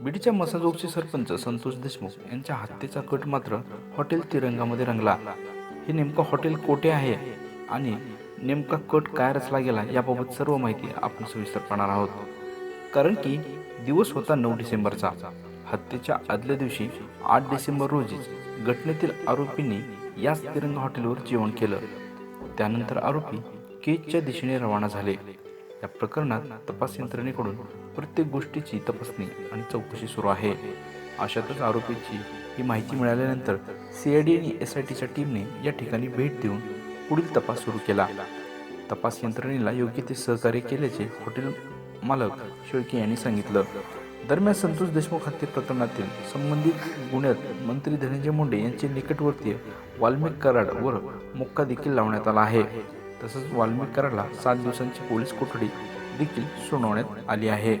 बीडच्या मसाजोगचे सरपंच संतोष देशमुख यांच्या हत्येचा कट मात्र हॉटेल तिरंगामध्ये रंगला. हे नेमकं हॉटेल कोठे आहे आणि नेमका कट काय रचला गेला याबाबत सर्व माहिती आपण सविस्तर पाहणार आहोत. कारण की दिवस होता नऊ डिसेंबरचा. हत्येच्या आदल्या दिवशी आठ डिसेंबर रोजीच घटनेतील आरोपींनी याच तिरंगा हॉटेलवर जेवण केलं. त्यानंतर आरोपी केजच्या दिशेने रवाना झाले. या प्रकरणात तपास यंत्रणेकडून प्रत्येक गोष्टीची तपासणी आणि चौकशी सुरू आहे. अशातच आरोपीची ही माहिती मिळाल्यानंतर सी आय डी आणि एस आय टीच्या टीमने या ठिकाणी भेट देऊन पुढील तपास सुरू केला. तपास यंत्रणेला योग्य ते सहकार्य केल्याचे हॉटेल मालक शेळके यांनी सांगितलं. दरम्यान संतोष देशमुख हत्ये प्रकरणातील संबंधित गुन्ह्यात मंत्री धनंजय मुंडे यांचे निकटवर्तीय वाल्मिक कराड वर मुक्का देखील लावण्यात आला आहे. तसंच वाल्मिकराला सात दिवसांची पोलीस कोठडी देखील सुनावण्यात आली आहे.